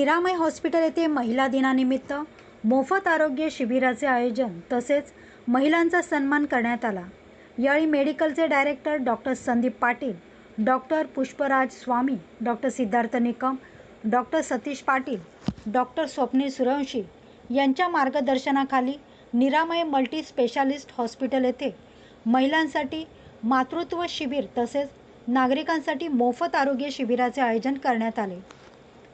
निरामय हॉस्पिटल येथे महिला दिनानिमित्त मोफत आरोग्य शिबिराचे आयोजन तसेच महिलांचा सन्मान करण्यात आला. यावेळी मेडिकलचे director doctor Sandeep Patil doctor Pushparaj Swami doctor Siddharth Nikam doctor Satish Patil doctor Swapnil Suryavanshi यांच्या मार्गदर्शनाखाली निरामय मल्टी स्पेशालिस्ट हॉस्पिटल येथे महिलांसाठी मातृत्व शिबिर तसेच नागरिकांसाठी मोफत आरोग्य शिबिराचे आयोजन करण्यात आले.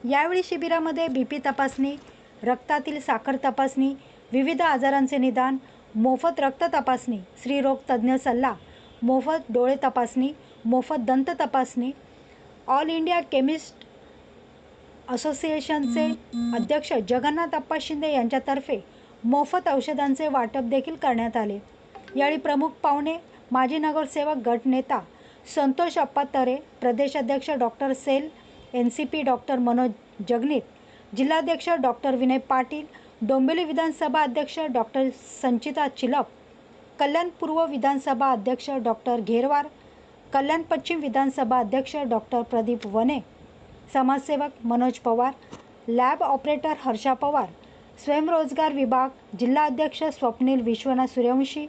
यावेळी शिबिरामध्ये बी पी तपासणी रक्तातील साखर तपासणी विविध आजारांचे निदान मोफत रक्त तपासणी स्त्रीरोग तज्ज्ञ सल्ला मोफत डोळे तपासणी मोफत दंत तपासणी ऑल इंडिया केमिस्ट असोसिएशनचे अध्यक्ष जगन्नाथ अप्पा शिंदे यांच्यातर्फे मोफत औषधांचे वाटप देखील करण्यात आले. यावेळी प्रमुख पाहुणे माजी नगरसेवक गटनेता संतोष अप्पा तरे प्रदेशाध्यक्ष doctor cell N C P doctor Manoj Jagnit, जिल्हाध्यक्ष डॉक्टर विनय पाटील, डोंबिवली विधानसभा अध्यक्ष डॉक्टर संचिता चिलप, कल्याण पूर्व विधानसभा अध्यक्ष डॉक्टर घेरवार, कल्याण पश्चिम विधानसभा अध्यक्ष डॉक्टर प्रदीप वने, समाजसेवक मनोज पवार, लॅब ऑपरेटर हर्षा पवार, स्वयंरोजगार विभाग जिल्हाध्यक्ष स्वप्नील विश्वनाथ सूर्यवंशी,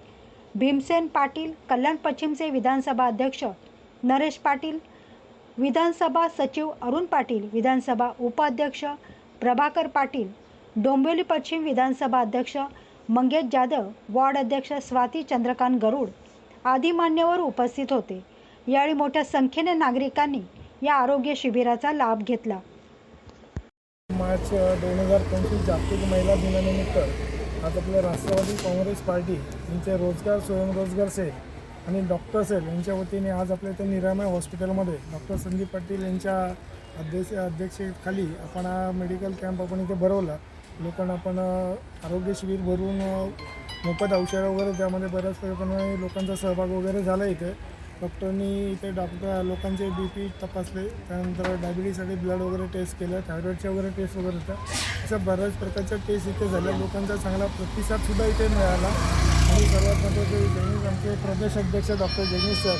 भीमसेन पाटील, कल्याण पश्चिमचे विधानसभा अध्यक्ष नरेश पाटील विधानसभा सचिव अरुण पाटील विधानसभा उपाध्यक्ष प्रभाकर पाटील डोंबिवली पश्चिम विधानसभा अध्यक्ष मंगेश जाधव वॉर्ड अध्यक्ष स्वाती चंद्रकांत गरुड आदी मान्यवर उपस्थित होते. यावेळी मोठ्या संख्येने नागरिकांनी या आरोग्य शिबिराचा लाभ घेतला. मार्च दोन हजार पंचवीस जागतिक महिला दिनानिमित्त आज आपल्या राष्ट्रवादी काँग्रेस पार्टी यांचे रोजगार स्वयंरोजगार सेल आणि डॉक्टर सेल यांच्या वतीने आज आपल्या इथे निरामय हॉस्पिटलमध्ये डॉक्टर संदीप पाटील यांच्या अध्यक्ष अध्यक्षतेखाली आपण हा मेडिकल कॅम्प आपण इथे भरवला. लोकांना आपण आरोग्य शिबिर भरून मोफत औषधं वगैरे त्यामध्ये बऱ्याच प्रमाणे लोकांचा सहभाग वगैरे झाला इथे. डॉक्टरनी इथे डॉक्टर लोकांचे बी पी तपासले. त्यानंतर डायबिटीसाठी ब्लड वगैरे टेस्ट केलं थायरॉईडच्या वगैरे टेस्ट वगैरे होत्या. अशा बऱ्याच प्रकारच्या टेस्ट इथे झाल्या. लोकांचा चांगला प्रतिसादसुद्धा इथे मिळाला. आणि सर्वात महत्त्वाचे जैनिक आमचे प्रदेश अध्यक्ष डॉक्टर जैनिक सर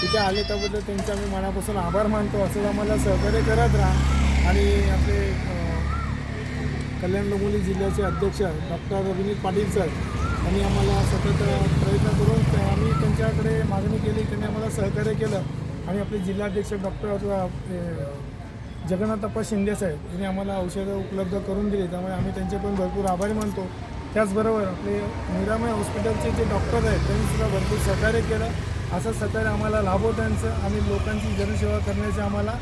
तिथे आले त्याबद्दल त्यांचे आम्ही मनापासून आभार मानतो असं आम्हाला सहकार्य करत राहा. आणि आपले कल्याण डोंबिवली जिल्ह्याचे अध्यक्ष डॉक्टर विनीत पाटील सर यांनी आम्हाला सतत प्रयत्न करून आम्ही त्यांच्याकडे मागणी केली त्यांनी आम्हाला सहकार्य केलं. आणि आपले जिल्हाध्यक्ष डॉक्टर जगन्नाथ अप्पा शिंदे साहेब यांनी आम्हाला औषधं उपलब्ध करून दिली त्यामुळे आम्ही त्यांचे पण भरपूर आभारी मानतो. त्याचबरोबर आपले निरामय हॉस्पिटलचे जे डॉक्टर आहेत त्यांनी सुद्धा भरपूर सहकार्य केलं. असं सहकार्य आम्हाला लाभो त्यांचं आणि लोकांची जनसेवा करण्याचे आम्हाला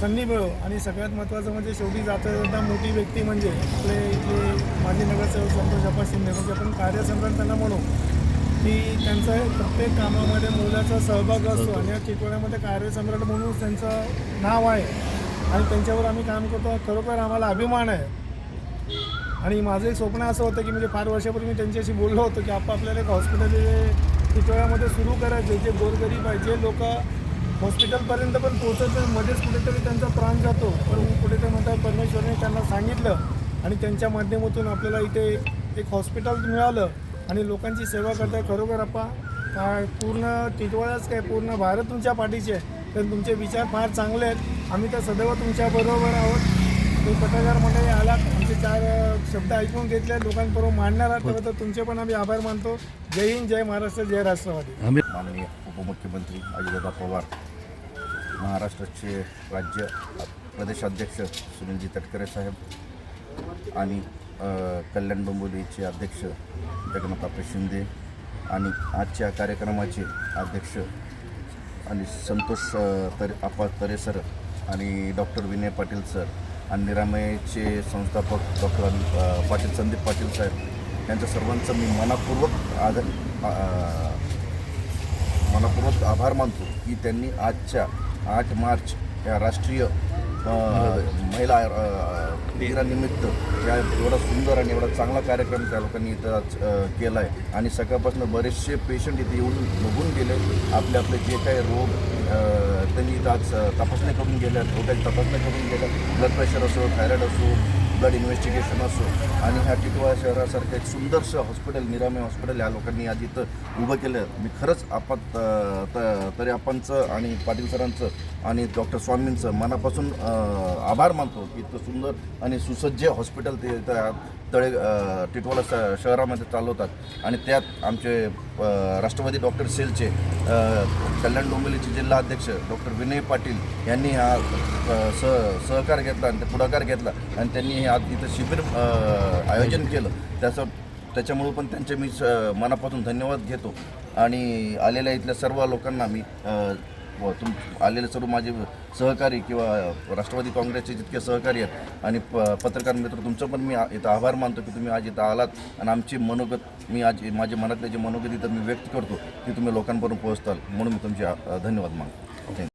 संधी मिळो. आणि सगळ्यात महत्त्वाचं म्हणजे शेवटी जाता जाता मोठी व्यक्ती म्हणजे आपले जे माजी नगरसेवक संतोष अप्पा शिंदे म्हणजे आपण कार्यसम्राट त्यांना म्हणू की त्यांचं प्रत्येक कामामध्ये मुलाचा सहभाग असतो आणि या चितवड्यामध्ये कार्यसम्राट म्हणून त्यांचं नाव आहे. आणि त्यांच्यावर आम्ही काम करतो. खरोखर आम्हाला अभिमान आहे. आणि माझं एक स्वप्न असं होतं की म्हणजे फार वर्षापूर्वी मी त्यांच्याशी बोललो होतो की आपण आपल्याला एक हॉस्पिटल हे सुरू करायचं जे गोरगरीब आहे जे लोक हॉस्पिटलपर्यंत पण पोहोचत मध्येच कुठेतरी त्यांचा प्राण जातो. पण कुठेतरी म्हणतात परमेश्वरने त्यांना सांगितलं आणि त्यांच्या माध्यमातून आपल्याला इथे एक हॉस्पिटल मिळालं आणि लोकांची सेवा करता खरोखर आपा काय पूर्ण टिटवाळाच काय पूर्ण भारत तुमच्या पाठीचे आहे. तर तुमचे विचार फार चांगले आहेत. आम्ही तर सदैव तुमच्याबरोबर आहोत. ते पत्रकार मंडळी आला आमचे चार शब्द ऐकून घेतले लोकांबरोबर मांडणार आहात त्याबद्दल तुमचे पण आम्ही आभार मानतो. जय हिंद जय महाराष्ट्र जय राष्ट्रवादी. माननीय उपमुख्यमंत्री अजितदादा पवार महाराष्ट्राचे राज्य प्रदेशाध्यक्ष सुनीलजी तटकरे साहेब आणि कल्याण डोंबिवलीचे अध्यक्ष जगन्नाथ शिंदे आणि आजच्या कार्यक्रमाचे अध्यक्ष आणि संतोष तरे आपा तरे सर आणि डॉक्टर विनय पाटील सर आणि निरामयचे संस्थापक डॉक्टर पाटील संदीप पाटील साहेब यांच्या सर्वांचं मी मनापूर्वक आदर मनापूर्वक आभार मानतो की त्यांनी आजच्या आठ मार्च या राष्ट्रीय महिला दिनानिमित्त या एवढा सुंदर आणि एवढा चांगला कार्यक्रम त्या लोकांनी इथं आज केला आहे आणि सकाळपासून बरेचसे पेशंट इथे येऊन बघून गेले. आपले आपले जे काही रोग त्यांनी इथं आज तपासण्या करून गेल्या रोगाची तपासण्या करून गेल्या ब्लड प्रेशर असो थायरॉईड असो ब्लड इन्व्हेस्टिगेशन असो आणि ह्या टिटवा शहरासारखं एक सुंदरसं हॉस्पिटल निरामय हॉस्पिटल ह्या लोकांनी आज इथं उभं केलं. मी खरंच आपण तरी आपणचं आणि पाटील सरांचं आणि डॉक्टर स्वामींचं मनापासून आभार मानतो की इतकं सुंदर आणि सुसज्ज हॉस्पिटल ते तळे टिटवाला श शहरामध्ये चालवतात. आणि त्यात आमचे राष्ट्रवादी डॉक्टर सेलचे कल्याण डोंबिवलीचे जिल्हा अध्यक्ष डॉक्टर विनय पाटील यांनी हा सह सहकार घेतला आणि ते पुढाकार घेतला आणि त्यांनी हे आज इथं शिबिर आयोजन केलं. त्याचं त्याच्यामुळं पण त्यांचे मी स मनापासून धन्यवाद घेतो. आणि आलेल्या इथल्या सर्व लोकांना मी व तुम आलेले सर्व माझे सहकारी किंवा राष्ट्रवादी काँग्रेसचे जितके सहकारी आहेत आणि प पत्रकार मित्र तुमचं पण मी इथं आभार मानतो की तुम्ही आज इथं आलात आणि आमची मनोगत मी आज माझे मनातले जे मनोगत इथं मी व्यक्त करतो की तुम्ही लोकांपर्यंत पोहोचताल. म्हणून मी तुमचे धन्यवाद मानतो. थँक्यू